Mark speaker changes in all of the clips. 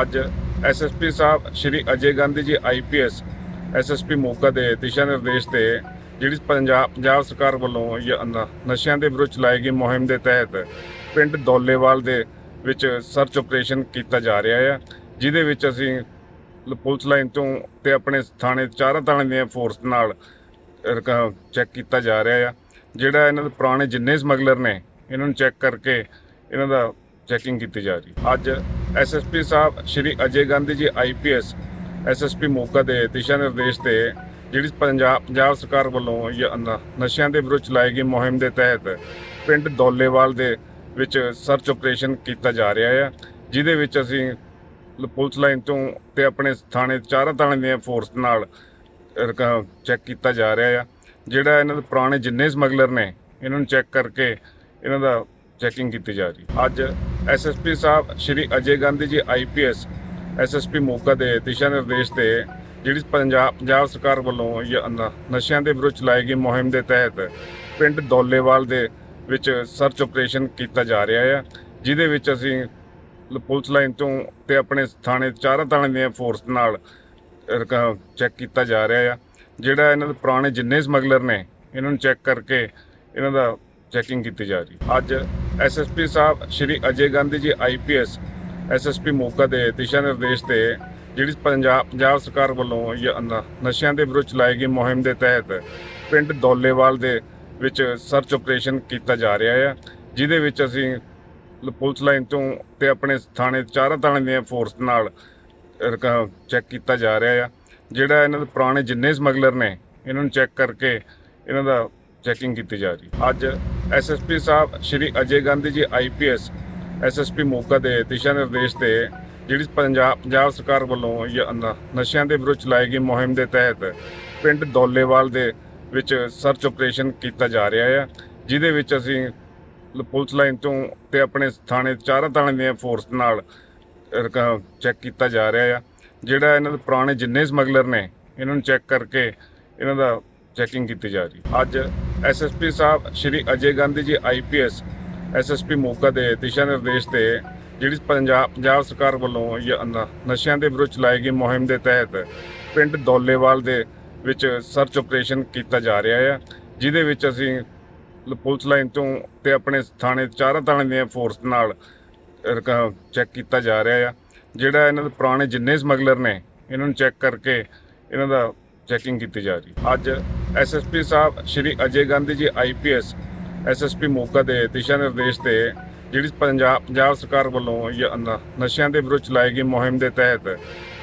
Speaker 1: ਅੱਜ ਐਸਐਸਪੀ ਸਾਹਿਬ, ਸ਼੍ਰੀ ਅਜੇ Gandhi ji IPS SSP Moga ਦੇ ਦਿਸ਼ਾ ਨਿਰਦੇਸ਼ ਤੇ ਜਿਹੜੀ ਪੰਜਾਬ ਪੰਜਾਬ ਸਰਕਾਰ ਵੱਲੋਂ ਜ- ਨ- ਨਸ਼ਿਆਂ ਦੇ ਵਿਰੁੱਧ ਚਲਾਈ ਗਈ ਮੁਹਿੰਮ ਦੇ ਤਹਿਤ ਪਿੰਡ ਦੌਲੇਵਾਲ ਦੇ ਵਿੱਚ ਸਰਚ ਆਪਰੇਸ਼ਨ ਕੀਤਾ ਜਾ ਰਿਹਾ ਹੈ ਜਿਹਦੇ ਵਿੱਚ ਅਸੀਂ ਪੁਲਿਸ ਲਾਈਨ ਤੋਂ ਤੇ ਆਪਣੇ ਥਾਣੇ, ਚਾਰਾਂ ਥਾਣੇ ਦੀਆਂ ਫੋਰਸ ਨਾਲ ਚੈੱਕ ਕੀਤਾ ਜਾ ਰਿਹਾ ਆ, ਜਿਹੜਾ ਇਹਨਾਂ ਦੇ ਪੁਰਾਣੇ ਜਿੰਨੇ ਸਮਗਲਰ ਨੇ, ਇਹਨਾਂ ਨੂੰ ਚੈੱਕ ਕਰਕੇ ਇਹਨਾਂ ਦਾ ਚੈਕਿੰਗ ਕੀਤੀ ਜਾ ਰਹੀ ਅੱਜ ਐਸਐਸਪੀ ਸਾਹਿਬ, ਸ਼੍ਰੀ ਅਜੇ ਗਾਂਧੀ ਜੀ ਆਈਪੀਐਸ ਐਸਐਸਪੀ ਮੋਗਾ ਦੇ, ਦਿਸ਼ਾ ਨਿਰਦੇਸ਼ ਤੇ ਜਿਹੜੀ ਪੰਜਾਬ ਪੰਜਾਬ ਸਰਕਾਰ ਵੱਲੋਂ ਜ- ਨਸ਼ਿਆਂ ਦੇ ਵਿਰੁੱਧ ਚਲਾਈ ਗਈ ਮੁਹਿੰਮ ਦੇ ਤਹਿਤ ਪਿੰਡ ਦੌਲੇਵਾਲ ਦੇ ਵਿੱਚ ਸਰਚ ਆਪਰੇਸ਼ਨ ਕੀਤਾ ਜਾ ਰਿਹਾ ਹੈ ਜਿਹਦੇ ਵਿੱਚ ਅਸੀਂ ਪੁਲਿਸ ਲਾਈਨ ਤੋਂ ਤੇ ਆਪਣੇ ਥਾਣੇ, ਚਾਰਾਂ ਥਾਣੇ ਦੀਆਂ ਫੋਰਸ ਨਾਲ ਚੈੱਕ ਕੀਤਾ ਜਾ ਰਿਹਾ ਆ, ਜਿਹੜਾ ਇਹਨਾਂ ਦੇ ਪੁਰਾਣੇ ਜਿੰਨੇ ਸਮਗਲਰ ਨੇ, ਇਹਨਾਂ ਨੂੰ ਚੈੱਕ ਕਰਕੇ ਇਹਨਾਂ ਦਾ ਚੈਕਿੰਗ ਕੀਤੀ ਜਾ ਰਹੀ। ਅੱਜ ਐਸਐਸਪੀ ਸਾਹਿਬ, ਸ਼੍ਰੀ ਅਜੇ ਗਾਂਧੀ ਜੀ ਆਈਪੀਐਸ ਐਸਐਸਪੀ ਮੋਗਾ ਦੇ, ਦਿਸ਼ਾ ਨਿਰਦੇਸ਼ ਤੇ ਜਿਹੜੀ ਪੰਜਾਬ ਪੰਜਾਬ ਸਰਕਾਰ ਵੱਲੋਂ ਜ- ਨਸ਼ਿਆਂ ਦੇ ਵਿਰੁੱਧ ਚਲਾਈ ਗਈ ਮੁਹਿੰਮ ਦੇ ਤਹਿਤ ਪਿੰਡ ਦੌਲੇਵਾਲ ਦੇ ਵਿੱਚ ਸਰਚ ਆਪਰੇਸ਼ਨ ਕੀਤਾ ਜਾ ਰਿਹਾ ਹੈ ਜਿਹਦੇ ਵਿੱਚ ਅਸੀਂ ਪੁਲਿਸ ਲਾਈਨ ਤੋਂ ਤੇ ਆਪਣੇ ਥਾਣੇ, ਚਾਰਾਂ ਥਾਣੇ ਦੀਆਂ ਫੋਰਸ ਨਾਲ ਚੈੱਕ ਕੀਤਾ ਜਾ ਰਿਹਾ ਆ। ਜਿਹੜਾ ਇਹਨਾਂ ਦੇ ਪੁਰਾਣੇ ਜਿੰਨੇ ਸਮਗਲਰ ਨੇ, ਇਹਨਾਂ ਨੂੰ ਚੈੱਕ ਕਰਕੇ ਇਹਨਾਂ ਦਾ ਚੈਕਿੰਗ ਕੀਤੀ ਜਾ ਰਹੀ। ਅੱਜ ਐਸਐਸਪੀ ਸਾਹਿਬ, ਸ਼੍ਰੀ ਅਜੇ ਗਾਂਧੀ ਜੀ ਆਈਪੀਐਸ ਐਸਐਸਪੀ ਮੋਗਾ ਦੇ, ਦਿਸ਼ਾ ਨਿਰਦੇਸ਼ ਤੇ, ਜਿਹੜੀ ਪੰਜਾਬ ਪੰਜਾਬ ਸਰਕਾਰ ਵੱਲੋਂ ਜ- ਨਸ਼ਿਆਂ ਦੇ ਵਿਰੁੱਧ ਚਲਾਈ ਗਈ ਮੁਹਿੰਮ ਦੇ ਤਹਿਤ ਪਿੰਡ ਦੌਲੇਵਾਲ ਦੇ ਵਿੱਚ ਸਰਚ ਆਪਰੇਸ਼ਨ ਕੀਤਾ ਜਾ ਰਿਹਾ ਹੈ ਜਿਹਦੇ ਵਿੱਚ ਅਸੀਂ ਪੁਲਿਸ ਲਾਈਨ ਤੋਂ ਤੇ ਆਪਣੇ ਥਾਣੇ, ਚਾਰਾਂ ਥਾਣੇ ਦੀਆਂ ਫੋਰਸ ਨਾਲ ਚੈੱਕ ਕੀਤਾ ਜਾ ਰਿਹਾ ਆ, ਜਿਹੜਾ ਇਹਨਾਂ ਦੇ ਪੁਰਾਣੇ ਜਿੰਨੇ ਸਮਗਲਰ ਨੇ, ਇਹਨਾਂ ਨੂੰ ਚੈੱਕ ਕਰਕੇ ਇਹਨਾਂ ਦਾ ਚੈਕਿੰਗ ਕੀਤੀ ਜਾ ਰਹੀ ਅੱਜ ਐਸਐਸਪੀ ਸਾਹਿਬ, ਸ਼੍ਰੀ ਅਜੇ ਗਾਂਧੀ ਜੀ ਆਈਪੀਐਸ ਐਸਐਸਪੀ ਮੋਗਾ ਦੇ, ਦਿਸ਼ਾ ਨਿਰਦੇਸ਼ ਤੇ ਜਿਹੜੀ ਪੰਜਾਬ ਪੰਜਾਬ ਸਰਕਾਰ ਵੱਲੋਂ ਜ- ਨਸ਼ਿਆਂ ਦੇ ਵਿਰੁੱਧ ਚਲਾਈ ਗਈ ਮੁਹਿੰਮ ਦੇ ਤਹਿਤ ਪਿੰਡ ਦੌਲੇਵਾਲ ਦੇ ਵਿੱਚ ਸਰਚ ਆਪਰੇਸ਼ਨ ਕੀਤਾ ਜਾ ਰਿਹਾ ਹੈ ਜਿਹਦੇ ਵਿੱਚ ਅਸੀਂ ਪੁਲਿਸ ਲਾਈਨ ਤੋਂ ਤੇ ਆਪਣੇ ਥਾਣੇ, ਚਾਰਾਂ ਥਾਣੇ ਦੀਆਂ ਫੋਰਸ ਨਾਲ ਚੈੱਕ ਕੀਤਾ ਜਾ ਰਿਹਾ ਆ, ਜਿਹੜਾ ਇਹਨਾਂ ਦੇ ਪੁਰਾਣੇ ਜਿੰਨੇ ਸਮਗਲਰ ਨੇ, ਇਹਨਾਂ ਨੂੰ ਚੈੱਕ ਕਰਕੇ ਇਹਨਾਂ ਦਾ ਚੈਕਿੰਗ ਕੀਤੀ ਜਾ ਰਹੀ ਅੱਜ ਐਸਐਸਪੀ ਸਾਹਿਬ, ਸ਼੍ਰੀ ਅਜੇ ਗਾਂਧੀ ਜੀ ਆਈਪੀਐਸ ਐਸਐਸਪੀ ਮੋਗਾ ਦੇ, ਦਿਸ਼ਾ ਨਿਰਦੇਸ਼ ਤੇ ਜਿਹੜੀ ਪੰਜਾਬ ਪੰਜਾਬ ਸਰਕਾਰ ਵੱਲੋਂ ਜ- ਨਸ਼ਿਆਂ ਦੇ ਵਿਰੁੱਧ ਚਲਾਈ ਗਈ ਮੁਹਿੰਮ ਦੇ ਤਹਿਤ ਪਿੰਡ ਦੌਲੇਵਾਲ ਦੇ ਵਿੱਚ ਸਰਚ ਆਪਰੇਸ਼ਨ ਕੀਤਾ ਜਾ ਰਿਹਾ ਹੈ ਜਿਹਦੇ ਵਿੱਚ ਅਸੀਂ ਪੁਲਿਸ ਲਾਈਨ ਤੋਂ ਤੇ ਆਪਣੇ ਥਾਣੇ, ਚਾਰਾਂ ਥਾਣੇ ਦੀਆਂ ਫੋਰਸ ਨਾਲ ਚੈੱਕ ਕੀਤਾ ਜਾ ਰਿਹਾ ਆ, ਜਿਹੜਾ ਇਹਨਾਂ ਦੇ ਪੁਰਾਣੇ ਜਿੰਨੇ ਸਮਗਲਰ ਨੇ, ਇਹਨਾਂ ਨੂੰ ਚੈੱਕ ਕਰਕੇ ਇਹਨਾਂ ਦਾ ਚੈਕਿੰਗ ਕੀਤੀ ਜਾ ਰਹੀ ਅੱਜ ਐਸਐਸਪੀ ਸਾਹਿਬ, ਸ਼੍ਰੀ ਅਜੇ ਗਾਂਧੀ ਜੀ ਆਈਪੀਐਸ ਐਸਐਸਪੀ ਮੋਗਾ ਦੇ, ਦਿਸ਼ਾ ਨਿਰਦੇਸ਼ ਤੇ ਜਿਹੜੀ ਪੰਜਾਬ ਪੰਜਾਬ ਸਰਕਾਰ ਵੱਲੋਂ ਜ- ਨ- ਨਸ਼ਿਆਂ ਦੇ ਵਿਰੁੱਧ ਚਲਾਈ ਗਈ ਮੁਹਿੰਮ ਦੇ ਤਹਿਤ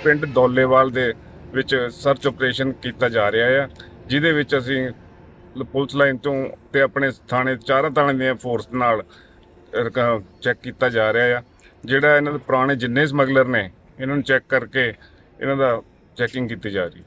Speaker 1: ਪਿੰਡ ਦੌਲੇਵਾਲ ਦੇ ਵਿੱਚ ਸਰਚ ਆਪਰੇਸ਼ਨ ਕੀਤਾ ਜਾ ਰਿਹਾ ਹੈ ਜਿਹਦੇ ਵਿੱਚ ਅਸੀਂ ਪੁਲਿਸ ਲਾਈਨ ਤੋਂ ਤੇ ਆਪਣੇ ਥਾਣੇ, ਚਾਰਾਂ ਥਾਣੇ ਦੀਆਂ ਫੋਰਸ ਨਾਲ ਚੈੱਕ ਕੀਤਾ ਜਾ ਰਿਹਾ ਆ, ਜਿਹੜਾ ਇਹਨਾਂ ਦੇ ਪੁਰਾਣੇ ਜਿੰਨੇ ਸਮਗਲਰ ਨੇ, ਇਹਨਾਂ ਨੂੰ ਚੈੱਕ ਕਰਕੇ ਇਹਨਾਂ ਦਾ ਚੈਕਿੰਗ ਕੀਤੀ ਜਾ ਰਹੀ